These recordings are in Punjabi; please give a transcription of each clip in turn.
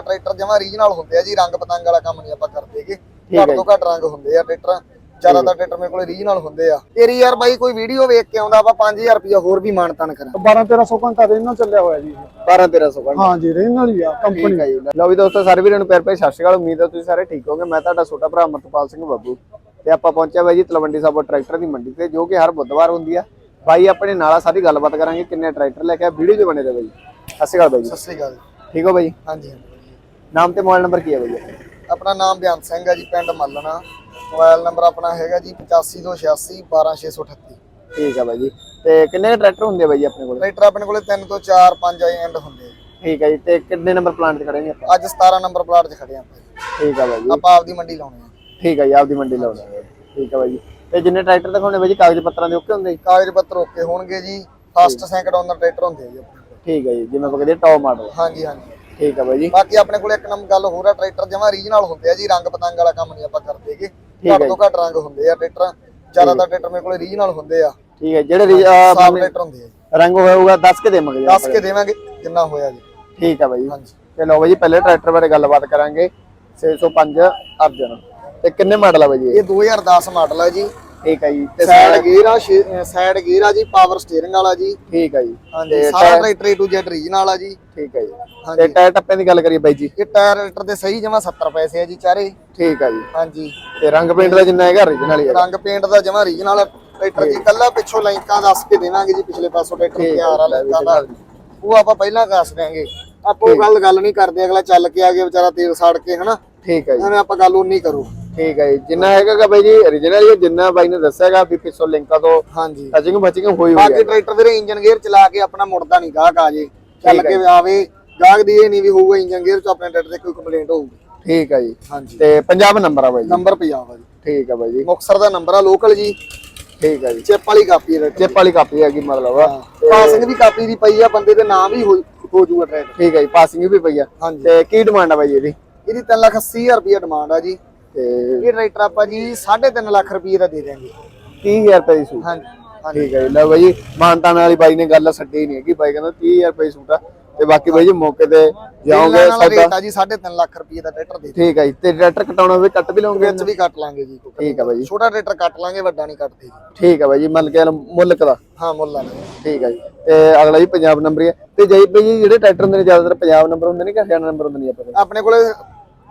ਟਰੈਕਟਰ ਜਮਾ ਰੀਜਨਲ ਹੁੰਦੇ ਆ ਜੀ ਰੰਗ ਪਤੰਗ ਵਾਲਾ ਕੰਮ ਨਹੀਂ ਆਪਾਂ ਕਰਦੇਗੇ ਘੱਟ ਤੋਂ ਘੱਟ ਰੰਗ ਹੁੰਦੇ ਆ ਟਰੈਕਟਰ। ਜ਼ਿਆਦਾਤਰ ਟਰੈਕਟਰ ਮੇਰੇ ਕੋਲੇ ਰੀਜਨਲ ਹੁੰਦੇ ਆ। ਤੇਰੀ ਯਾਰ ਬਾਈ ਕੋਈ ਵੀਡੀਓ ਵੇਖ ਕੇ ਆਉਂਦਾ ਆਪਾਂ 5000 ਰੁਪਇਆ ਹੋਰ ਵੀ ਮਾਨਤਾਨ ਕਰਾਂ 12 1300 ਘੰਟਾ ਰੇਨਲ ਚੱਲਿਆ ਹੋਇਆ ਜੀ ਇਹ। 12 1300 ਘੰਟਾ। ਹਾਂ ਜੀ ਰੇਨਲ ਹੀ ਆ ਕੰਪਨੀ ਜੀ। ਲਓ ਵੀ ਦੋਸਤੋ ਸਾਰੇ ਵੀਰਾਂ ਨੂੰ ਪਿਆਰ ਭਰੀ ਸਤਿ ਸ਼੍ਰੀ ਅਕਾਲ। ਉਮੀਦ ਹੈ ਤੁਸੀਂ ਸਾਰੇ ਠੀਕ ਹੋਗੇ ਮੈਂ ਤੁਹਾਡਾ ਛੋਟਾ ਭਰਾ ਅਮਰਪਾਲ ਸਿੰਘ ਬੱਬੂ। ਤੇ ਆਪਾਂ ਪਹੁੰਚਿਆ ਬਾਈ ਜੀ ਤਲਵੰਡੀ ਸਾਬੋ ਟਰੈਕਟਰ ਦੀ ਮੰਡੀ ਤੇ ਜੋ ਕਿ ਹਰ ਬੁੱਧਵਾਰ ਹੁੰਦੀ ਆ। ਬਾਈ ਆਪਣੇ ਨਾਲ ਸਾਰੀ ਗੱਲਬਾਤ ਕਰਾਂਗੇ ਕਿੰਨੇ ਟਰੈਕਟਰ ਲੈ ਕੇ ਆ। ਵੀਡੀਓ 'ਚ ਬਣੇ ਰਹੇ ਬਾਈ ਸਤਿ ਸ਼੍ਰੀ ਅਕਾਲ ਬਾਈ ਸਤਿ ਸ੍ਰੀ ਅਕਾਲ। ਠੀਕ ਹੋ ਬਾਈ ਹਾਂਜੀ। ਨਾਮ ਤੇ ਮੋਬਾਈਲ ਨੰਬਰ ਕੀ ਹੈ ਬਾਈ? ਆਪਣਾ ਨਾਮ ਬਿਆਨ ਸਿੰਘ ਹੈ ਜੀ ਪਿੰਡ ਮੱਲਣਾ। ਮੋਬਾਈਲ ਨੰਬਰ ਆਪਣਾ ਹੈਗਾ ਜੀ 8586 12638 ਠੀਕ ਹੈ ਬਾਈ ਜੀ। ਤੇ ਕਿੰਨੇ ਟਰੈਕਟਰ ਹੁੰਦੇ ਆ ਬਾਈ ਜੀ ਆਪਣੇ ਕੋਲ? ਟਰੈਕਟਰ ਆਪਣੇ ਕੋਲੇ 3 ਤੋਂ 4 5 ਐਂਡ ਹੁੰਦੇ ਆ ਠੀਕ ਹੈ ਜੀ। ਤੇ ਕਿੰਨੇ ਨੰਬਰ ਪਲਾਂਟ 'ਚ ਖੜੇ ਨੇ ਆਪਾਂ? ਅੱਜ 17 ਨੰਬਰ ਪਲਾਟ 'ਚ ਖੜੇ ਆਪਾਂ ਜੀ। ਠੀਕ ਹੈ ਬਾਈ ਜੀ। ਆਪਾਂ ਆਪਦੀ ਮੰਡੀ ਲਾਉਣੇ ਆ। ਠੀਕ ਹੈ ਜੀ ਆਪਦੀ ਮੰਡੀ ਲਾਉਣਾ ਹੈ ਠੀਕ ਹੈ ਬਾਈ ਜੀ। ਤੇ ਜਿੰਨੇ ਟਰੈਕਟਰ ਦਿਖਾਉਣੇ ਬਾਈ ਜੀ ਕਾਗਜ਼ ਪੱਤਰਾਂ ਦੇ ਓਕੇ ਹੁੰਦੇ ਜੀ? ਕਾਗਜ਼ ਪੱਤਰ ਓਕੇ ਹੋਣਗੇ ਜੀ। ਫਸਟ ਸੈਕਿੰਡ ਓਨਰ ਟਰੈਕਟਰ ਹੁੰਦੇ ਆ ਜੀ ਠੀਕ ਹੈ ਜੀ। ਜਿਵੇਂ ਆਪਾਂ ਕਹਿੰਦੇ ਟੌਪ ਮਾਡਲ ਹਾਂਜੀ ਹਾਂਜੀ। ਠੀਕ ਹੈ ਬਾਈ ਜੀ। ਬਾਕੀ ਆਪਣੇ ਕੋਲ ਇੱਕ ਨੰਬਰ ਗੱਲ ਹੋਰ ਆ ਟਰੈਕਟਰ ਜਮਾ ਰੀਜਨਲ ਹੁੰਦੇ ਆ ਜੀ ਰੰਗ ਪਤੰਗ ਵਾਲਾ ਕੰਮ ਨਹੀਂ ਆਪਾਂ ਕਰਦੇਗੇ ਹੈ ਘੱਟ ਤੋਂ ਘੱਟ ਰੰਗ ਹੁੰਦੇ ਆ ਟਰੈਕਟਰ। ਜ਼ਿਆਦਾਤਰ ਟਰੈਕਟਰ ਮੇਰੇ ਕੋਲ ਰੀਜਨਲ ਹੁੰਦੇ ਆ। ਠੀਕ ਹੈ ਜਿਹੜੇ ਸਾਫ਼ ਟਰੈਕਟਰ ਹੁੰਦੇ ਆ ਰੰਗ ਹੋਊਗਾ ਦੱਸ ਕੇ ਦੇਵਾਂਗੇ ਜੀ ਦੱਸ ਕੇ ਦੇਵਾਂਗੇ ਕਿੰਨਾ ਹੋਇਆ ਜੀ। ਠੀਕ ਹੈ ਬਾਈ ਹਾਂਜੀ। ਤੇ ਲਓ ਬਾਈ ਪਹਿਲੇ ਟਰੈਕਟਰ ਬਾਰੇ ਗੱਲਬਾਤ ਕਰਾਂਗੇ। 605 ਅਰਜਨ। ਤੇ ਕਿੰਨੇ ਮਾਡਲ ਆ ਬਾਈ? ਇਹ? 2010 ਮਾਡਲ ਆ ਜੀ। ਠੀਕ ਹੈ ਜੀ। ਤੇ ਸਾਈਡ ਗੇਅਰ ਆ ਸਾਈਡ ਗੇਅਰ ਆ ਜੀ ਪਾਵਰ ਸਟੀਅਰਿੰਗ ਵਾਲਾ ਜੀ। ਠੀਕ ਹੈ ਜੀ। ਹਾਂਜੀ ਸਾਰਾ ਟਰੈਕਟਰ to Z ਰੀਜਨਲ ਆ ਜੀ। ਠੀਕ ਹੈ ਜੀ। ਤੇ ਟਾਇਰ ਟੱਪਿਆਂ ਦੀ ਗੱਲ ਕਰੀਏ ਬਾਈ ਜੀ। ਇਹ ਟਾਇਰ ਟਰੈਕਟਰ ਦੇ ਸਹੀ ਜਮਾ 70 ਪੈਸੇ ਆ ਜੀ ਚਾਰੇ। ਠੀਕ ਹੈ ਜੀ। ਹਾਂਜੀ। ਤੇ ਰੰਗ ਪੇਂਟ ਦਾ ਜਿੰਨਾ ਹੈਗਾ origignal ਹੀ ਹੈ ਰੰਗ ਪੇਂਟ ਦਾ ਜਮਾ ਰੀਜਨਲ ਟਰੈਕਟਰ ਜੀ ਕੱਲਾ ਪਿੱਛੋਂ ਲਾਈਕਾਂ ਦੱਸ ਕੇ ਦੇਵਾਂਗੇ ਜੀ ਪਿਛਲੇ ਪਾਸੋਂ ਟਰੈਕਟਰ ਤਿਆਰ ਆ ਲਾਈਕਾਂ ਦਾ। ਉਹ ਆਪਾਂ ਪਹਿਲਾਂ ਦੱਸ ਦਿਆਂਗੇ। ਆਪਾਂ ਉਹ ਗੱਲ ਗੱਲ ਨਹੀਂ ਕਰਦੇ ਅਗਲਾ ਚੱਲ ਕੇ ਆ ਗਿਆ ਵਿਚਾਰਾ ਤੇਲ ਸਾੜ ਕੇ ਹਨਾ? ਠੀਕ ਹੈ ਜੀ। ਐਵੇਂ ਆਪਾਂ ਗੱਲ ਉਨੀ ਕਰੋ। ਠੀਕ ਹੈ ਜੀ। ਜਿੰਨਾ ਹੈਗਾ ਬਾਈ ਜੀ origignal ਹੀ ਹੈ, ਜਿੰਨਾ ਬਾਈ ਨੇ ਦੱਸਿਆਗਾ ਵੀ ਪਿੱਛੋਂ ਲਿੰਕਾਂ ਤੋਂ ਹਾਂਜੀ। ਟਚਿੰਗ ਬਚਿੰਗ ਹੋਈ ਹੋਈ ਬਾਕੀ ਹੈ। ਟਰੈਕਟਰ ਵੀਰੇ ਇੰਜਨ ਗੇਅਰ ਚਲਾ ਕੇ ਆਪਣਾ ਮੁੜਦਾ ਨਹੀਂ ਗਾਹਕ ਆ ਜੇ। ਚੱਲ ਠੀਕ ਹੈ ਕੇ ਆਵੇ ਗਾਹਕ ਦੀ ਇਹ ਨਹੀਂ ਵੀ ਹੋਊਗਾ ਇੰਜਨ ਗੇਅਰ ਚ ਆਪਣੇ ਟਰੈਕਟਰ ਤੇ ਕੋਈ ਕੰਪਲੇਂਟ ਹੋਊਗੀ। ਠੀਕ ਹੈ ਜੀ। ਹਾਂਜੀ। ਤੇ ਪੰਜਾਬ ਨੰਬਰ ਆ ਬਾਈ ਜੀ। ਨੰਬਰ ਪੰਜਾਬ ਆ ਜੀ। ਠੀਕ ਹੈ ਬਾਈ ਜੀ। ਮੁਕਸਰ ਦਾ ਨੰਬਰ ਆ ਲੋਕਲ ਜੀ। ਠੀਕ ਹੈ ਜੀ। ਚਿੱਪ ਵਾਲੀ ਕਾਪੀ ਹੈ ਚਿੱਪ ਵਾਲੀ ਕਾਪੀ ਹੈਗੀ ਮਤਲਬ। ਪਾਸਿੰਗ ਵੀ ਕਾਪੀ ਦੀ ਪਈ ਆ ਬੰਦੇ ਦੇ ਨਾਮ ਹੀ ਹੋ ਹੋ ਜੂਗਾ ਟਰੈਕਟਰ ਠੀਕ ਹੈ ਜੀ ਪਾਸਿੰਗ ਵੀ ਪਈ ਆ। ਹਾਂਜੀ। ਤੇ ਕੀ ਡਿਮਾਂਡ ਆ ਬਾਈ ਜੀ ਇਹਦੀ? ਇਹਦੀ 3 ਲੱਖ 80 ਹਜ਼ਾਰ ਰੁਪਏ ਡਿਮਾਂਡ ਆ ਜੀ। ਤੇ ਇਹ ਟਰੈਕਟਰ ਆਪਾਂ ਜੀ 3.5 ਲੱਖ ਰੁਪਏ ਦਾ ਦੇ ਦਿਆਂਗੇ। 30000 ਰੁਪਏ ਦੀ ਸੂਟ। ਹਾਂਜੀ ਹਾਂਜੀ। ਠੀਕ ਹੈ ਲੈ ਬਾਈ ਮਾਨਤਾਨ ਵਾਲੀ ਬਾਈ ਨੇ ਗੱਲ ਛੱਡੀ ਨਹੀਂ ਹੈਗੀ। ਬਾਈ ਕਹਿੰਦਾ 30000 ਰੁਪਏ ਦੀ ਸੂਟ ਆ। ਤੇ ਬਾਕੀ ਬਾਈ ਜੀ ਮੌਕੇ ਤੇ ਜਾਓਗੇ ਆ ਜੀ 3.5 ਲੱਖ ਰੁਪਏ ਦਾ ਟਰੈਕਟਰ ਦੇ ਠੀਕ ਹੈ ਜੀ। ਤੇ ਟਰੈਕਟਰ ਕਟਾਉਣਾ ਹੋਵੇ ਕੱਟ ਵੀ ਲਓਗੇ ਵਿੱਚ ਵੀ ਕੱਟ ਲਾਂਗੇ ਜੀ। ਠੀਕ ਹੈ ਬਾਈ ਜੀ। ਛੋਟਾ ਟਰੈਕਟਰ ਕੱਟ ਲਾਂਗੇ ਵੱਡਾ ਨਹੀਂ ਕੱਟਦੇ ਜੀ। ਠੀਕ ਹੈ ਬਾਈ ਜੀ। ਮੰਨ ਕੇ ਚੱਲ ਮੁੱਲਕ ਦਾ ਹਾਂ ਮੁੱਲ ਲਾ ਠੀਕ ਹੈ ਜੀ। ਤੇ ਅਗਲਾ ਜੀ ਪੰਜਾਬ ਨੰਬਰ ਹੀ ਤੇ ਜਈ ਬਾਈ ਜੀ ਜਿਹੜੇ ਟਰੈਕਟਰ ਹੁੰਦੇ ਨੇ ਜ਼ਿਆਦਾਤਰ ਪੰਜਾਬ ਨੰਬਰ ਹੁੰਦੇ ਨੇ ਕਿ ਹਰਿਆਣਾ ਨੰਬਰ ਹੁੰਦੇ ਨੇ ਆਪਣੇ ਕੋਲੇ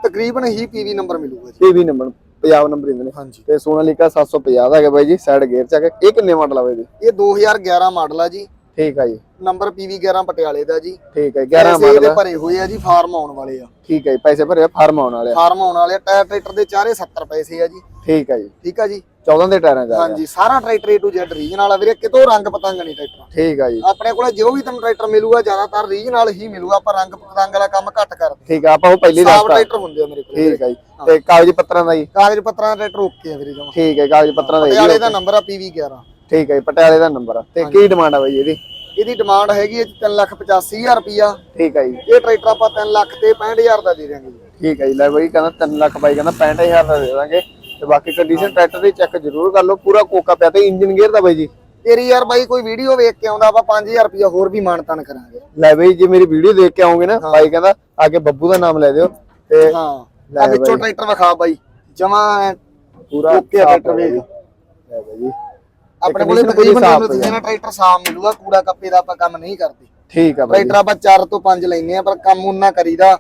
ਤਕਰੀਬਨ ਹੀ ਪੀਵੀ ਨੰਬਰ ਮਿਲੂਗਾ ਜੀ। ਪੀਵੀ ਨੰਬਰ ਪੰਜਾਬ ਨੰਬਰ ਹੁੰਦੇ ਨੇ। ਹਾਂਜੀ। ਤੇ ਸੋਨਾਲੀਕਾ 750 ਦਾ ਹੈਗਾ ਬਾਈ ਜੀ ਸਾਈਡ ਗੇਅਰ ਚ ਹੈਗਾ ਇਹ ਕਿੰਨੇ ਮਾਡਲ ਆ ਬਾਈ ਜੀ? ਇਹ 2011 ਮਾਡਲ ਆ ਜੀ। ਠੀਕ ਹੈ ਜੀ। ਨੰਬਰ ਪੀਵੀ 11 ਪਟਿਆਲੇ ਦਾ ਜੀ। ਠੀਕ ਹੈ 11 ਪੈਸੇ ਮਾਡਲ ਇਹਦੇ ਆ। ਭਰੇ ਹੋਏ ਆ ਜੀ ਫਾਰਮ ਆਉਣ ਵਾਲੇ ਆ। ਠੀਕ ਹੈ ਜੀ ਪੈਸੇ ਭਰੇ ਫਾਰਮ ਆਉਣ ਵਾਲੇ ਆ। ਫਾਰਮ ਆਉਣ ਵਾਲੇ ਆ ਟਾਇਰ ਟਰੈਕਟਰ ਦੇ ਚਾਰੇ 70 ਪੈਸੇ ਆ ਜੀ। ਠੀਕ ਹੈ ਜੀ। ਠੀਕ ਆ ਜੀ। 14 ਦੇ ਟਾਇਰਾਂ ਦਾ ਹਾਂਜੀ ਸਾਰਾ tractor A to Z regional ਆ ਵੀਰੇ ਕਿਤੋਂ ਰੰਗ ਪਤੰਗ ਨਹੀਂ ਟਰੈਕਟਰ ਠੀਕ ਹੈ ਜੀ। ਆਪਣੇ ਕੋਲੇ ਜੋ ਵੀ ਤੁਹਾਨੂੰ ਟਰੈਕਟਰ ਮਿਲੂਗਾ ਜ਼ਿਆਦਾਤਰ ਰੀਜਨਲ ਹੀ ਮਿਲੂਗਾ ਆਪਾਂ ਰੰਗ ਪਤੰਗ ਵਾਲਾ ਕੰਮ ਘੱਟ ਕਰਦੇ। ਠੀਕ ਆ ਆਪਾਂ ਉਹ ਪਹਿਲੀ ਦੱਸਤਾ। ਟਰੈਕਟਰ ਹੁੰਦੇ ਆ ਮੇਰੇ ਕੋਲ। ਠੀਕ ਹੈ ਜੀ। ਤੇ ਕਾਗਜ਼ ਪੱਤਰਾਂ ਦਾ ਜੀ? ਕਾਗਜ਼ ਪੱਤਰਾਂ ਦਾ ਟਰੈਕਟਰ ਓਕੇ ਆ ਵੀਰੇ ਜਮਾ। ਠੀਕ ਹੈ ਕਾਗਜ਼ ਪੱਤਰਾਂ ਦਾ ਪਟਿਆਲੇ ਦਾ ਨੰਬਰ ਆ ਪੀਵੀ 11 ਠੀਕ ਹੈ ਜੀ ਪਟਿਆਲੇ ਦਾ ਨੰਬਰ ਆ। ਤੇ ਕੀ ਡਿਮਾਂਡ ਆ ਬਾਈ ਇਹਦੀ? ਇਹਦੀ ਡਿਮਾਂਡ ਹੈਗੀ ਹੈ 385000 ਰੁਪਿਆ ਠੀਕ ਹੈ ਜੀ। ਇਹ ਟਰੈਕਟਰ ਆਪਾਂ 3 ਲੱਖ ਤੇ 65000 ਦਾ ਦੇ ਦਿਆਂਗੇ ਠੀਕ ਹੈ ਜੀ ਲੈ ਬਾਈ ਕਹਿੰਦਾ 3 ਲੱਖ ਬਾਈ ਕਹਿੰਦਾ 65000 ਦਾ ਦੇ ਦਾਂਗੇ। ਤੇ ਬਾਕੀ ਕੰਡੀਸ਼ਨ ਟਰੈਕਟਰ ਦੀ ਚੈੱਕ ਜ਼ਰੂਰ ਕਰ ਲਓ। ਪੂਰਾ ਕੋਕਾ ਪਿਆ ਤੇ ਇੰਜਨ ਗੇਅਰ ਦਾ ਬਾਈ ਜੀ। ਤੇਰੀ ਯਾਰ ਬਾਈ ਕੋਈ ਵੀਡੀਓ ਵੇਖ ਕੇ ਆਉਂਦਾ ਆਪਾਂ 5000 ਰੁਪਿਆ ਹੋਰ ਵੀ ਮਾਨਤਾਨ ਕਰਾਂਗੇ। ਲੈ ਬਾਈ ਜੇ ਮੇਰੀ ਵੀਡੀਓ ਦੇਖ ਕੇ ਆਉਂਗੇ ਨਾ ਬਾਈ ਕਹਿੰਦਾ ਅੱਗੇ ਬੱਬੂ ਦਾ ਨਾਮ ਲੈ ਦਿਓ। ਤੇ ਹਾਂ। ਆ ਵਿੱਚੋਂ ਟਰੈਕਟਰ ਵਿਖਾ ਬਾਈ। ਜਮਾ ਪੂਰਾ ਓਕੇ ਆ ਟਰੈਕਟਰ ਵੇਖ। ਲੈ ਬਾਈ ਜੀ। ਆਪਣੇ ਕੋਲੇ ਤਕਰੀਬਨ ਜਿਹੜਾ ਟਰੈਕਟਰ ਸਾਫ਼ ਮਿਲੂਗਾ ਕੂੜਾ ਕੱਪੇ ਦਾ ਆਪਾਂ ਕੰਮ ਨਹੀਂ ਕਰਦੇ। ਠੀਕ ਆ ਬਾਈ ਟਰੈਕਟਰ ਆਪਾਂ 4 ਤੋਂ 5 ਲੈਨੇ ਆ ਪਰ ਕੰਮ ਉਹਨਾਂ ਕਰੀਦਾ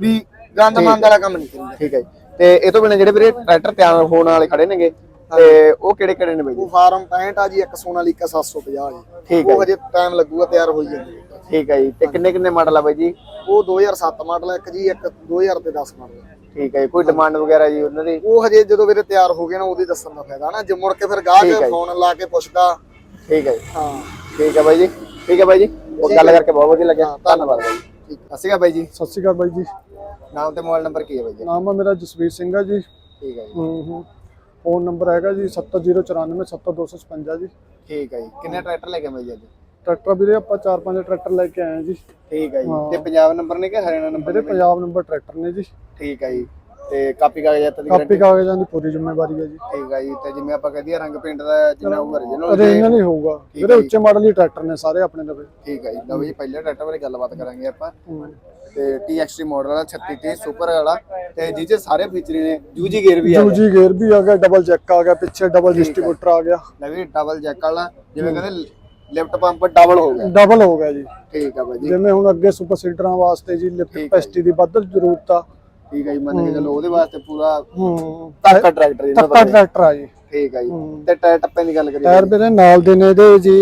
ਵੀ ਗੰਦ ਮੰਦ ਵਾਲਾ ਕੰਮ ਨਹੀਂ ਕਰੀਦਾ। ਠੀਕ ਹੈ ਜੀ। ਤੇ ਇਹ ਤੋਂ ਬਿਨਾਂ ਜਿਹੜੇ ਵੀਰੇ ਟਰੈਕਟਰ ਤਿਆਰ ਹੋਣ ਵਾਲੇ ਖੜੇ ਨੇਗੇ ਤੇ ਉਹ ਕਿਹੜੇ ਕਿਹੜੇ ਨੇ ਬਾਈ ਜੀ? ਉਹ ਫਾਰਮ 65 ਆ ਜੀ ਇੱਕ ਸੋਨਾਲੀਕਾ 750 ਜੀ। ਠੀਕ ਹੈ ਉਹ ਹਜੇ ਟਾਈਮ ਲੱਗੂਗਾ ਤਿਆਰ ਹੋਈ ਜਾਂਦੀ ਹੈ। ਠੀਕ ਹੈ ਜੀ। ਤੇ ਕਿੰਨੇ ਕਿੰਨੇ ਮਾਡਲ ਆ ਬਾਈ ਜੀ? ਉਹ 2007 ਮਾਡਲ ਹੈ ਇੱਕ ਜੀ ਇੱਕ 2000 ਤੇ 10 ਮਾਡਲ ਹੈ। ਠੀਕ ਹੈ ਜੀ। ਕੋਈ ਡਿਮਾਂਡ ਵਗੈਰਾ ਜੀ ਉਹਨਾਂ ਦੀ? ਉਹ ਹਜੇ ਜਦੋਂ ਵੀਰੇ ਤਿਆਰ ਹੋ ਗਏ ਨਾ ਉਹਦੀ ਦੱਸਣ ਦਾ ਫਾਇਦਾ ਨਾ। ਜੇ ਮੁੜ ਕੇ ਫਿਰ ਗਾਹਕ। ਫੋਨ ਲਾ ਕੇ ਪੁੱਛਦਾ। ਠੀਕ ਹੈ ਜੀ। ਹਾਂ। ਠੀਕ ਹੈ ਬਾਈ ਜੀ। ਠੀਕ ਹੈ ਬਾਈ ਜੀ। ਉਹ ਗੱਲ ਕਰਕੇ ਬਹੁਤ ਵਧੀਆ ਲੱਗਿਆ। ਧੰਨਵਾਦ। ਬਾਈ ਜੀ ਸਤਿ ਸ਼੍ਰੀ ਅਕਾਲ ਬਾਈ ਜੀ। ਸਤਿ ਸ਼੍ਰੀ ਅਕਾਲ ਬਾਈ ਜੀ। ਨਾਮ ਤੇ ਮੋਬਾਈਲ ਨੰਬਰ ਕੀ ਹੈ ਬਾਈ ਜੀ? ਨਾਮ ਆ ਮੇਰਾ ਜਸਵੀਰ ਸਿੰਘ ਆ ਜੀ। ਠੀਕ ਹੈ ਜੀ। ਹੂੰ ਹੂੰ। ਫੋਨ ਨੰਬਰ ਹੈਗਾ ਜੀ 7094 70256 ਜੀ। ਠੀਕ ਹੈ ਜੀ। ਕਿੰਨੇ ਟਰੈਕਟਰ ਲੈ ਕੇ ਆਏ ਬਾਈ ਜੀ ਅੱਜ? ਟਰੈਕਟਰ ਵੀਰੇ ਆਪਾਂ 4-5 ਟਰੈਕਟਰ ਲੈ ਕੇ ਆਏ ਆ ਜੀ। ਠੀਕ ਹੈ ਜੀ। ਤੇ ਪੰਜਾਬ ਨੰਬਰ ਨੇ ਕਿ ਹਰਿਆਣਾ ਨੰਬਰ ਵੀਰੇ ਪੰਜਾਬ ਨੰਬਰ ਟਰੈਕਟਰ ਨੇ ਜੀ। ਠੀਕ ਹੈ ਜੀ। ਤੇ ਕਾਪੀ ਕਾਗਜ਼ਾਤ ਦੀ ਕਾਪੀ ਕਾਗਜ਼ਾਂ ਦੀ ਪੂਰੀ ਜ਼ਿੰਮੇਵਾਰੀ ਹੈ ਜੀ। ਠੀਕ ਆ ਜੀ ਤੇ ਜਿਵੇਂ ਆਪਾਂ ਕਹਦੇ ਰੰਗ ਪੇਂਟ ਦਾ ਜਿੰਨਾ ਉਹ original original ਹੀ ਹੋਊਗਾ। ਜਿਹੜੇ ਉੱਚੇ ਮਾਡਲ ਹੀ ਟਰੈਕਟਰ ਨੇ ਸਾਰੇ ਆਪਣੇ ਲਵੇ ਠੀਕ ਆ ਜੀ। ਲਓ ਜੀ ਪਹਿਲੇ ਟਰੈਕਟਰ ਬਾਰੇ ਗੱਲਬਾਤ ਕਰਾਂਗੇ ਆਪਾਂ। ਤੇ TXT ਮਾਡਲ ਵਾਲਾ 3630 ਸੁਪਰ ਵਾਲਾ। ਤੇ ਜਿਹਦੇ ਸਾਰੇ ਫੀਚਰ ਨੇ ਯੂਜੀ ਗੇਅਰ ਵੀ ਆ ਦੂਜੀ ਗੇਅਰ ਵੀ ਆ ਗਿਆ ਡਬਲ ਜੈਕ ਆ ਗਿਆ ਪਿੱਛੇ ਡਬਲ ਡਿਸਟ੍ਰੀਬਿਊਟਰ ਆ। ਗਿਆ। ਲੈ ਵੀ ਡਬਲ ਜੈਕ ਵਾਲਾ ਜਿਵੇਂ ਕਹਿੰਦੇ ਲਿਫਟ ਪੰਪ ਡਬਲ ਹੋ ਗਿਆ। ਡਬਲ ਹੋ ਗਿਆ ਜੀ। ਠੀਕ ਆ ਬਾਈ ਜੀ ਜਿਵੇਂ ਹੁਣ ਅੱਗੇ ਸੁਪਰ ਸੀਡਰਾਂ ਵਾਸਤੇ ਜੀ ਲਿਫਟ ਕਪੈਸਿਟੀ ਦੀ ਵੱਧ ਜ਼ਰੂਰਤ ਆ ਠੀਕ ਆ ਜੀ ਮੰਨ ਕੇ ਚਲੋ ਉਹਦੇ ਵਾਸਤੇ ਪੂਰਾ ਹੂੰ। ਤਾਕਾ ਟਰੈਕਟਰ ਇਹਨਾਂ ਤੱਕਾ ਦਾ ਟਰੈਕਟਰ ਆ ਜੀ। ਠੀਕ ਆ ਜੀ। ਤੇ ਟਾਇਰ ਟੱਪੇ ਦੀ ਗੱਲ ਕਰੀਏ ਟਾਇਰ ਵੀਰੇ ਨਾਲ ਦੇ ਨੇ ਇਹਦੇ ਜੀ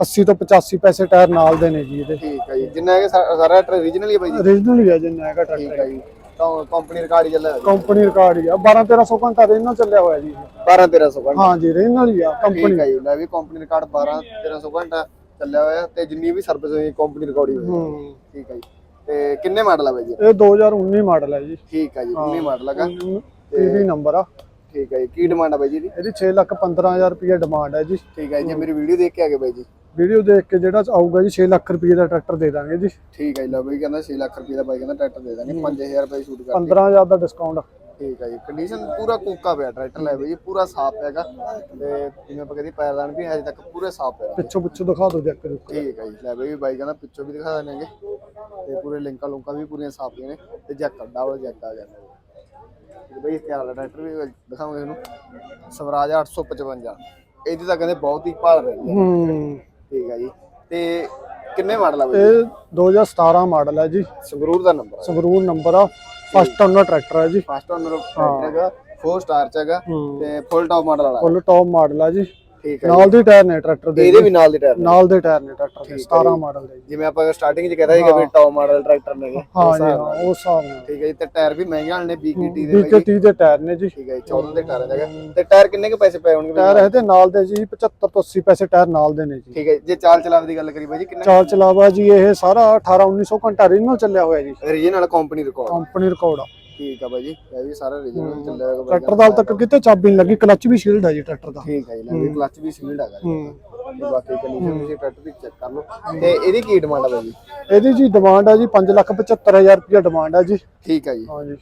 80 ਤੋਂ 85 ਪੈਸੇ ਟਾਇਰ ਨਾਲ ਦੇ ਨੇ ਜੀ ਇਹਦੇ। ਠੀਕ ਆ ਜੀ। ਜਿੰਨਾ ਹੈਗਾ ਸਾਰਾ ਟਰੈਕਟਰ origignal ਹੀ ਆ ਬਾਈ ਜੀ? Origignal ਹੀ ਆ ਜਿੰਨਾ ਹੈਗਾ ਟਰੈਕਟਰ ਜੀ। ਤਾਂ ਕੰਪਨੀ ਰਿਕਾਰਡ ਹੀ ਚੱਲਿਆ ਕੰਪਨੀ ਰਿਕਾਰਡ ਹੀ ਆ। 12 1300 ਘੰਟਾ ਇਹਨਾਂ ਚੱਲਿਆ ਹੋਇਆ ਜੀ। 12 1300 ਘੰਟਾ। ਹਾਂ ਜੀ origignal ਹੀ ਆ ਕੰਪਨੀ ਜੀ। ਲੈ ਵੀ ਕੰਪਨੀ ਰਿਕਾਰਡ 12 1300 ਘੰਟਾ ਚੱਲਿਆ ਹੋਇਆ ਤੇ ਜਿੰਨੀ ਵੀ ਸਰਵਿਸ ਹੋਈ ਕੰਪਨੀ ਰਿਕਾਰਡ ਹੀ ਹੋਈ। ਹੂੰ। ਠੀਕ ਆ ਜੀ। ਤੇ ਕਿੰਨੇ ਮਾਡਲ ਆ ਬਾਈ ਜੀ? ਇਹ 2019 ਮਾਡਲ ਹੈ ਜੀ। ਠੀਕ ਆ ਜੀ 19 ਮਾਡਲ ਹੈਗਾ ਪੀਵੀ ਨੰਬਰ ਆ। ਠੀਕ ਆ ਜੀ ਕੀ ਡਿਮਾਂਡ ਆ ਬਾਈ ਜੀ ਇਹਦੀ? 6 ਲੱਖ 15000 ਰੁਪਏ ਡਿਮਾਂਡ ਹੈ ਜੀ। ਠੀਕ ਆ ਜੀ ਮੇਰੀ ਵੀਡੀਓ ਦੇਖ ਕੇ ਆ ਗਏ ਬਾਈ ਜੀ। ਵੀਡੀਓ ਦੇਖ ਕੇ ਜਿਹੜਾ ਆਊਗਾ ਜੀ 6 ਲੱਖ ਰੁਪਏ ਦਾ ਟਰੈਕਟਰ ਦੇ ਦਾਂਗੇ ਜੀ। ਠੀਕ ਆ ਜੀ ਲਓ ਬਾਈ ਕਹਿੰਦਾ 6 ਲੱਖ ਰੁਪਏ ਦਾ ਬਾਈ ਕਹਿੰਦਾ ਟਰੈਕਟਰ ਦੇ ਦਾਂਗੇ 5000 ਰੁਪਏ ਸ਼ੂਟ ਕਰ 15000 ਦਾ ਡਿਸਕਾਊਂਟ ਠੀਕ ਹੈ ਜੀ। ਕੰਡੀਸ਼ਨ ਪੂਰਾ ਕੋਕਾ ਪਿਆ ਟਰੈਕਟਰ ਲੈ ਬਈ ਪੂਰਾ ਸਾਫ਼ ਹੈਗਾ। ਤੇ ਜਿਵੇਂ ਆਪਾਂ ਕਹਿੰਦੇ ਪੈਰਦਾਨ ਵੀ ਹਜੇ ਤੱਕ ਪੂਰੇ ਸਾਫ਼ ਪਿਆ ਪਿੱਛੋਂ ਪਿੱਛੋਂ ਦਿਖਾ ਦਿਓ ਜੈਕ ਠੀਕ ਹੈ ਜੀ ਲੈ ਬਈ ਬਾਈ ਕਹਿੰਦਾ ਪਿੱਛੋਂ ਵੀ ਦਿਖਾ ਦੇਣਗੇ ਤੇ ਪੂਰੇ ਲਿੰਕਾਂ ਲੁੰਕਾਂ ਵੀ ਪੂਰੀਆਂ ਸਾਫ਼ ਨੇ। ਤੇ ਜੈਕ ਡਬਲ ਜੈਕ ਆ ਗਿਆ। ਤੇ ਬਈ ਇਸ ਵਾਲਾ ਟਰੈਕਟਰ ਵੀ ਦਿਖਾਵਾਂਗੇ ਤੁਹਾਨੂੰ। ਸਵਰਾਜ 855 ਇਹਦੀ ਤਾਂ ਕਹਿੰਦੇ ਬਹੁਤ ਹੀ ਭਾਲ ਰਹੀ ਹੈ। ਹੂੰ। ਠੀਕ ਹੈ ਜੀ। ਤੇ ਕਿੰਨੇ ਮਾਡਲ ਆ ਬਈ? ਇਹ 2017 ਮਾਡਲ ਹੈ ਜੀ। ਸੰਗਰੂਰ ਦਾ ਨੰਬਰ ਸੰਗਰੂਰ ਨੰਬਰ ਆ। ਫਸਟ ਓਨਰ ਟਰੈਕਟਰ ਹੈ ਜੀ। ਫਸਟ ਓਨਰ ਟਰੈਕਟਰ ਹੈਗਾ 4 ਸਟਾਰ ਚ ਹੈਗਾ ਤੇ ਫੁੱਲ ਟਾਪ ਮਾਡਲ ਵਾਲਾ। ਫੁੱਲ ਟੌਪ ਮਾਡਲ ਆ ਜੀ। ਠੀਕ ਹੈ ਨਾਲ ਦੇ ਟਾਇਰ ਨੇ ਟਰੈਕਟਰ ਦੇ ਇਹਦੇ ਵੀ ਨਾਲ ਦੇ ਟਾਇਰ ਨੇ। ਨਾਲ ਦੇ ਟਾਇਰ ਨੇ ਟਰੈਕਟਰ ਦੇ 17 ਮਾਡਲ ਦੇ ਜਿਵੇਂ ਆਪਾਂ ਸਟਾਰਟਿੰਗ 'ਚ ਕਹਿੰਦਾ ਸੀਗਾ ਵੀ ਟੌਪ ਮਾਡਲ ਟਰੈਕਟਰ ਨੇ। ਹਾਂ ਜੀ ਹਾਂ ਉਸ ਹਿਸਾਬ ਨਾਲ। ਠੀਕ ਹੈ ਜੀ ਤੇ ਟਾਇਰ ਵੀ ਮਹਿੰਗੇ ਵਾਲੇ ਨੇ BKT ਦੇ 30 ਦੇ ਟਾਇਰ ਨੇ ਜੀ। ਠੀਕ ਹੈ ਜੀ 14 ਦੇ ਟਾਇਰ ਹੈਗਾ। ਤੇ ਟਾਇਰ ਕਿੰਨੇ ਕੁ ਪੈਸੇ ਪਏ ਹੋਣਗੇ ਟਾਇਰ ਇਹਦੇ ਨਾਲ ਦੇ ਜੀ 75 ਤੋਂ 80 ਪੈਸੇ ਟਾਇਰ ਨਾਲ ਦੇ ਨੇ ਜੀ। ਠੀਕ ਹੈ ਜੀ, ਜੇ ਚਾਲ ਚਲਾਵ ਦੀ ਗੱਲ ਕਰੀ ਬਾਈ ਜੀ ਕਿੰਨਾ ਚਾਲ ਚਲਾਵਾ ਜੀ ਇਹ ਸਾਰਾ 18 1900 ਘੰਟਾ ਰੀਨਲ ਚੱਲਿਆ ਹੋਇਆ ਜੀ। Regional company record company record ਆ। ਠੀਕ ਆ ਬਾਈ ਜੀ ਇਹ ਵੀ ਸਾਰਾ ਰੀਜਨਲ ਚੱਲਿਆ ਹੋਇਆ ਬਾਈ ਟਰੈਕਟਰ ਦਾ ਹਾਲ ਤੱਕ ਕਿਤੇ ਚਾਬੀ ਨਹੀਂ ਲੱਗੀ ਕਲੱਚ ਵੀ ਸ਼ੀਲਡ ਹੈ ਜੀ ਟਰੈਕਟਰ ਦਾ। ਠੀਕ ਹੈ ਜੀ ਕਲਚ ਵੀ ਸੀਲਡ ਹੈਗਾ ਜੀ ਹੂੰ। ਤੇ ਬਾਕੀ ਕੰਡੀਸ਼ਨ ਤੁਸੀਂ ਟਰੈਕਟਰ ਦੀ ਚੈੱਕ ਕਰ ਲਓ। ਤੇ ਇਹਦੀ ਕੀ ਡਿਮਾਂਡ ਆ ਬਾਈ ਜੀ? ਇਹਦੀ ਜੀ ਡਿਮਾਂਡ ਹੈ ਜੀ 575000 ਰੁਪਏ ਡਿਮਾਂਡ ਹੈ ਜੀ। ਠੀਕ ਆ ਜੀ। ਹਾਂ ਜੀ।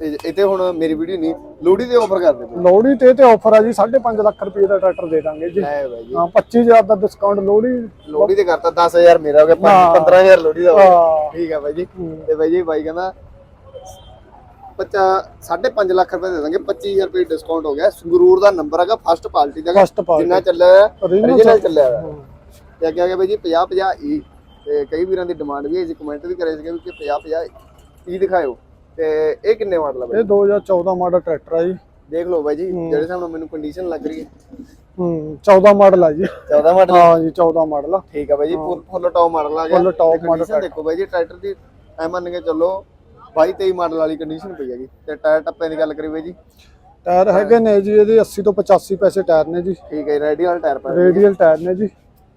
ਤੇ ਤੇ ਹੁਣ ਮੇਰੀ ਵੀਡੀਓ ਨਹੀਂ ਲੋੜੀ ਦੇ ਆਫਰ ਕਰ ਦਿੰਦੇ ਲੋੜੀ ਤੇ ਤੇ ਆਫਰ ਆ ਜੀ 5.5 ਲੱਖ ਰੁਪਏ ਦਾ ਟਰੈਕਟਰ ਦੇ ਦਾਂਗੇ ਜੀ। ਲੈ ਬਾਈ ਜੀ। ਹਾਂ 25000 ਦਾ ਡਿਸਕਾਊਂਟ ਲੋੜੀ ਲੋੜੀ ਤੇ ਕਰਤਾ 10000 ਮੇਰਾ ਹੋ ਗਿਆ 15000 ਲੋੜੀ ਦਾ ਹੋ ਹਾਂ। ਠੀਕ ਆ ਬਾਈ ਜੀ। ਤੇ ਬਾਈ ਜੀ ਬਾਈ ਕਹਿੰਦਾ 5 5.5 ਲੱਖ ਰੁਪਏ ਦੇ ਦਾਂਗੇ 25000 ਰੁਪਏ ਡਿਸਕਾਊਂਟ ਹੋ ਗਿਆ। ਸੰਗਰੂਰ ਦਾ ਨੰਬਰ ਹੈਗਾ ਫਸਟ ਪਾਰਟੀ ਦਾ ਜਿੰਨਾ ਚੱਲਿਆ original ਚੱਲਿਆ ਹੋਇਆ। ਤੇ ਅੱਗੇ ਗਿਆ ਬਾਈ ਜੀ 50 50 ਈ। ਤੇ ਕਈ ਵੀਰਾਂ ਦੀ ਡਿਮਾਂਡ ਵੀ ਹੈ ਜੀ ਕਮੈਂਟ ਵੀ ਕਰੇ ਸੀਗੇ ਵੀ 50 50 ਈ ਦਿਖਾਇਓ। ਤੇ ਇਹ ਕਿੰਨੇ ਮਾਡਲ ਆ ਬਾਈ? ਇਹ 2014 ਮਾਡਲ ਟਰੈਕਟਰ ਆ ਜੀ। ਦੇਖ ਲਓ ਬਾਈ ਜੀ ਜਿਹੜੇ ਨਾਲ ਮੈਨੂੰ ਕੰਡੀਸ਼ਨ ਲੱਗ ਰਹੀ ਹੈ। ਹੂੰ 14 ਮਾਡਲ ਆ ਜੀ। 14 ਮਾਡਲ ਹਾਂ ਜੀ 14 ਮਾਡਲ ਆ। ਠੀਕ ਆ ਬਾਈ ਜੀ ਫੁੱਲ ਟੌਪ ਮਾਡਲ ਆ ਗਿਆ। Full top model condition ਦੇਖੋ ਬਾਈ ਜੀ ਟਰੈਕਟਰ ਦੀ ਐ ਮੰਨ ਕੇ ਚੱਲੋ 22 23 ਮਾਡਲ ਵਾਲੀ ਕੰਡੀਸ਼ਨ ਪਈ ਹੈਗੀ ਤੇ ਟਾਇਰ ਟੱਪੇ ਦੀ ਗੱਲ ਕਰੀ ਬਾਈ ਜੀ? ਟਾਇਰ ਹੈਗੇ ਨੇ ਜੀ ਇਹਦੇ 80 ਤੋਂ 85 ਪੈਸੇ ਟਾਇਰ ਨੇ ਜੀ। ਠੀਕ ਹੈ ਰੈਡੀ ਵਾਲਾ ਟਾਇਰ ਪਾ ਰੇਡੀਅਲ ਟਾਇਰ ਨੇ ਜੀ।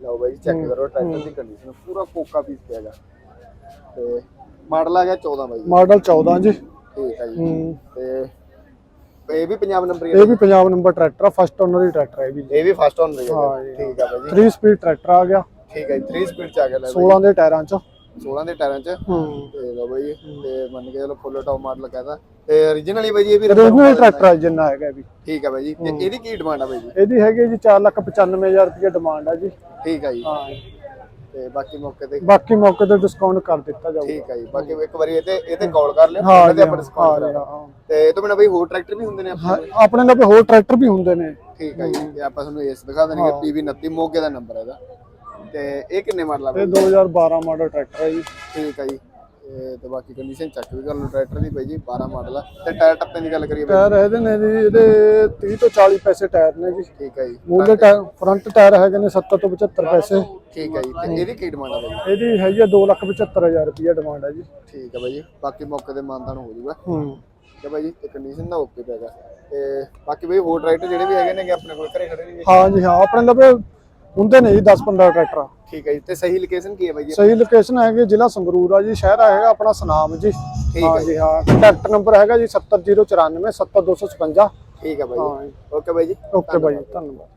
ਲਓ ਬਾਈ ਚੈੱਕ ਕਰੋ ਟਰੈਕਟਰ ਦੀ ਕੰਡੀਸ਼ਨ ਪੂਰਾ ਕੋਕਾ ਪੀਸ ਪਿਆ ਹੈਗਾ। ਤੇ ਮਾਡਲ ਆ ਗਿਆ 14 ਬਾਈ। ਮਾਡਲ 14 ਜੀ। ਠੀਕ ਹੈ ਜੀ। ਤੇ ਇਹ ਵੀ ਪੰਜਾਬ ਨੰਬਰ ਇਹ ਵੀ ਪੰਜਾਬ ਨੰਬਰ ਟਰੈਕਟਰ ਆ ਫਸਟ ਓਨਰ ਹੀ ਟਰੈਕਟਰ ਹੈ ਇਹ ਵੀ। ਇਹ ਵੀ ਫਸਟ ਔਨ ਰਹੀ ਹਾਂ। ਠੀਕ ਆ ਬਾਈ ਜੀ। 3 ਸਪੀਡ ਟਰੈਕਟਰ ਆ ਗਿਆ। ਠੀਕ ਹੈ ਜੀ 3 ਸਪੀਡ ਚ ਆ ਗਿਆ ਲੈ ਬਾਈ 16 ਦੇ ਟਾਇਰਾਂ ਚ। 16 ਦੇ ਟਾਇਰਾਂ ਚ। ਹੂੰ। ਤੇ ਲਓ ਬਾਈ ਤੇ ਮੰਨ ਕੇ ਚਲੋ ਫੁੱਲ ਟੌਪ ਮਾਡਲ ਕਹਿੰਦਾ ਤੇ। origignal ਹੀ ਬਾਈ ਇਹ ਵੀ ਰੀਜਨਲ ਟਰੈਕਟਰ ਜਿੰਨਾ ਹੈਗਾ ਵੀ। ਠੀਕ ਆ ਬਾਈ ਜੀ। ਤੇ ਇਹਦੀ ਕੀ ਡਿਮਾਂਡ ਆ ਬਾਈ ਜੀ? ਇਹਦੀ ਹੈਗੀ ਜੀ 495000 ਰੁਪਏ ਡਿਮਾਂਡ ਆ ਜੀ। ਠੀਕ ਆ ਜੀ। ਹਾਂ। ਤੇ ਬਾਕੀ ਮੌਕੇ ਤੇ ਬਾਕੀ ਮੌਕੇ ਤੇ ਡਿਸਕਾਊਂਟ ਕਰ ਦਿੱਤਾ ਜਾਊਗਾ। ਠੀਕ ਆ ਜੀ। ਬਾਕੀ ਇੱਕ ਵਾਰੀ ਇਹ ਤੇ ਇਹ ਤੇ ਕਾਲ ਕਰ ਲਿਓ। ਹਾਂ ਤੇ ਆਪਾਂ ਡਿਸਕਾਊਂਟ ਹਾਂ ਕਰਾ ਜੀ, ਦਾਂਗੇ। ਹਾਂ। ਤੇ ਇਹ ਤੋਂ ਬਿਨਾਂ ਬਾਈ ਹੋਰ ਟਰੈਕਟਰ ਵੀ ਹੁੰਦੇ ਨੇ ਆਪਣੇ ਕੋਲ? ਹਾਂ, ਹੋਰ ਟਰੈਕਟਰ ਵੀ ਹੁੰਦੇ ਨੇ। ਠੀਕ ਆ ਜੀ। ਤੇ ਆਪਾਂ ਤੁਹਾਨੂੰ ਇਸ ਦਿਖਾ ਦੇਣਗੇ। PV 29 ਮੋਗੇ ਦਾ ਨੰਬਰ ਹੈਗਾ ਤੇ ਇਹ ਕਿੰਨੇ ਮਾਡਲ ਆ ਇਹ 2012 ਮਾਡਲ ਟਰੈਕਟਰ ਹੈ ਜੀ। ਠੀਕ ਆ ਜੀ। ਤੇ ਬਾਕੀ ਕੰਡੀਸ਼ਨ ਚੈੱਕ ਵੀ ਕਰ ਲਓ ਟਰੈਕਟਰ ਦੀ ਬਾਈ ਜੀ 12 ਮਾਡਲ ਆ। ਤੇ ਟਾਇਰ ਟੱਪੇ ਦੀ ਗੱਲ ਕਰੀਏ ਟਾਇਰ ਇਹਦੇ ਨੇ ਜੀ ਇਹਦੇ 30 ਤੋਂ 40 ਪੈਸੇ ਟਾਇਰ ਨੇ ਜੀ। ਠੀਕ ਆ ਜੀ। ਮੂਲੇ ਟਾਇਰ ਫਰੰਟ ਟਾਇਰ ਹੈਗੇ ਨੇ 70 ਤੋਂ 75 ਪੈਸੇ। ਠੀਕ ਆ ਜੀ। ਤੇ ਇਹਦੀ ਕੀ ਡਿਮਾਂਡ ਆ ਬਾਈ ਇਹਦੀ ਹੈਗੀ ਆ 275000 ਰੁਪਏ ਡਿਮਾਂਡ ਹੈ ਜੀ। ਠੀਕ ਆ ਬਾਈ ਜੀ। ਬਾਕੀ ਮੌਕੇ ਤੇ ਮਾਨਤਾਨ ਹੋ ਜਾਊਗਾ। ਹੂੰ। ਠੀਕ ਆ ਬਾਈ ਜੀ ਤੇ ਕੰਡੀਸ਼ਨ ਦਾ ਓਕੇ ਪੈਗਾ ਤੇ ਬਾਕੀ ਬਾਈ ਹੋਰ ਟਰੈਕਟਰ ਜਿਹੜੇ ਵੀ ਹੈਗੇ ਨੇ ਆਪਣੇ ਕੋਲ ਘਰੇ ਖੜੇ ਨੇ ਹਾਂ ਜੀ ਹਾਂ ਆਪਣੇ ਲਵੇ ਹੁੰਦੇ ਨੇ ਜੀ 10 15 ਟਰੈਕਟਰ। ਠੀਕ ਹੈ ਜੀ ਤੇ ਸਹੀ ਲੋਕੇਸ਼ਨ ਕੀ ਹੈ ਬਾਈ ਜੀ? ਸਹੀ ਲੋਕੇਸ਼ਨ ਹੈਗੀ ਜ਼ਿਲ੍ਹਾ ਸੰਗਰੂਰ ਆ ਜੀ ਸ਼ਹਿਰ ਹੈਗਾ ਆਪਣਾ ਸਨਾਮ ਜੀ। ਹਾਂ ਜੀ ਹਾਂ ਕੰਟੈਕਟ ਨੰਬਰ ਹੈਗਾ ਜੀ 70094 70256 ਠੀਕ ਹੈ ਬਾਈ ਜੀ। ਓਕੇ ਬਾਈ ਜੀ ਓਕੇ ਬਾਈ ਧੰਨਵਾਦ।